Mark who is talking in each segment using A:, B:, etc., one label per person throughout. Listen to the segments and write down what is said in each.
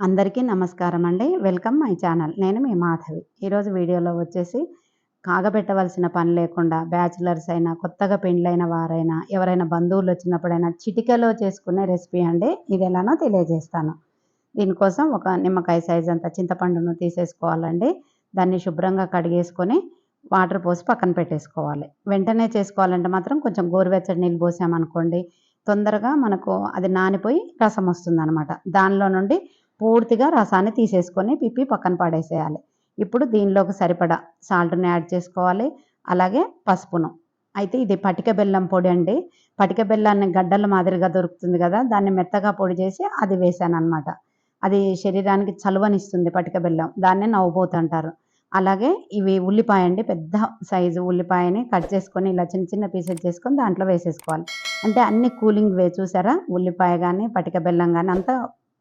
A: అందరికీ నమస్కారం అండి. Welcome my channel. నేను మీ మాధవి. ఈరోజు వీడియోలో వచ్చేసి కాగబెట్టవలసిన పని లేకుండా బ్యాచిలర్స్ అయినా కొత్తగా పెండ్లైన వారైనా ఎవరైనా బంధువులు వచ్చినప్పుడైనా చిటికలో చేసుకునే రెసిపీ అండి. ఇది ఎలానో తెలియజేస్తాను. దీనికోసం ఒక నిమ్మకాయ సైజ్ అంత చింతపండును తీసేసుకోవాలండి. దాన్ని శుభ్రంగా కడిగేసుకొని వాటర్ పోసి పక్కన పెట్టేసుకోవాలి. వెంటనే చేసుకోవాలంటే మాత్రం కొంచెం గోరువెచ్చడి నీళ్ళు పోసామనుకోండి తొందరగా మనకు అది నానిపోయి రసం వస్తుంది అనమాట దానిలో నుండి పూర్తిగా రసాన్ని తీసేసుకొని పిప్పి పక్కన పడేసేయాలి. ఇప్పుడు దీనిలోకి సరిపడా సాల్ట్ని యాడ్ చేసుకోవాలి. అలాగే పసుపును. అయితే ఇది పటిక బెల్లం పొడి అండి. పటిక బెల్లాన్ని గడ్డల మాదిరిగా దొరుకుతుంది కదా దాన్ని మెత్తగా పొడి చేసి అది వేసాను అనమాట అది శరీరానికి చలువనిస్తుంది పటిక బెల్లం. దాన్నే నవ్వుబోతు అంటారు. అలాగే ఇవి ఉల్లిపాయ అండి. పెద్ద సైజు ఉల్లిపాయని కట్ చేసుకొని ఇలా చిన్న చిన్న పీసెస్ చేసుకొని దాంట్లో వేసేసుకోవాలి. అంటే అన్ని కూలింగ్ వే చూసారా? ఉల్లిపాయ కానీ పటిక బెల్లం కానీ అంతా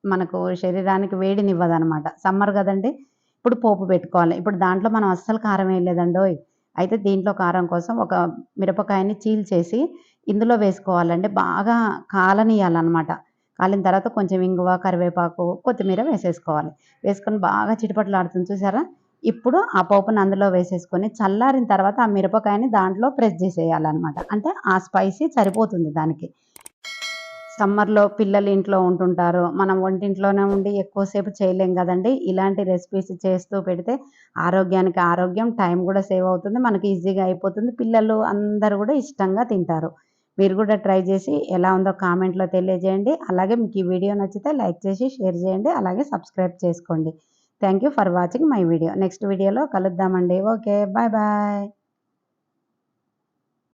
A: మనకు శరీరానికి వేడినివ్వదు అనమాట సమ్మర్ కదండి ఇప్పుడు పోపు పెట్టుకోవాలి. ఇప్పుడు దాంట్లో మనం అస్సలు కారం వేయలేదండోయ్ అయితే దీంట్లో కారం కోసం ఒక మిరపకాయని చీల్చేసి ఇందులో వేసుకోవాలండి. బాగా కాలనియాలన్నమాట. కాలిన తర్వాత కొంచెం ఇంగువ కరివేపాకు కొత్తిమీర వేసేసుకోవాలి. వేసుకొని బాగా చిటపట్లాడుతుంది చూసారా? ఇప్పుడు ఆ పోపును అందులో వేసేసుకొని చల్లారిన తర్వాత ఆ మిరపకాయని దాంట్లో ప్రెస్ చేసేయాలన్నమాట. అంటే ఆ స్పైసీ సరిపోతుంది దానికి. సమ్మర్లో పిల్లలు ఇంట్లో ఉంటుంటారు. మనం వంటింట్లోనే ఉండి ఎక్కువసేపు చేయలేం కదండి. ఇలాంటి రెసిపీస్ చేస్తూ పెడితే ఆరోగ్యానికి ఆరోగ్యం టైం కూడా సేవ్ అవుతుంది. మనకి ఈజీగా అయిపోతుంది. పిల్లలు అందరూ కూడా ఇష్టంగా తింటారు. మీరు కూడా ట్రై చేసి ఎలా ఉందో కామెంట్లో తెలియజేయండి. అలాగే మీకు ఈ వీడియో నచ్చితే లైక్ చేసి షేర్ చేయండి. అలాగే సబ్స్క్రైబ్ చేసుకోండి. Thank you for watching my video. Next వీడియోలో కలుద్దామండి. ఓకే. Bye bye.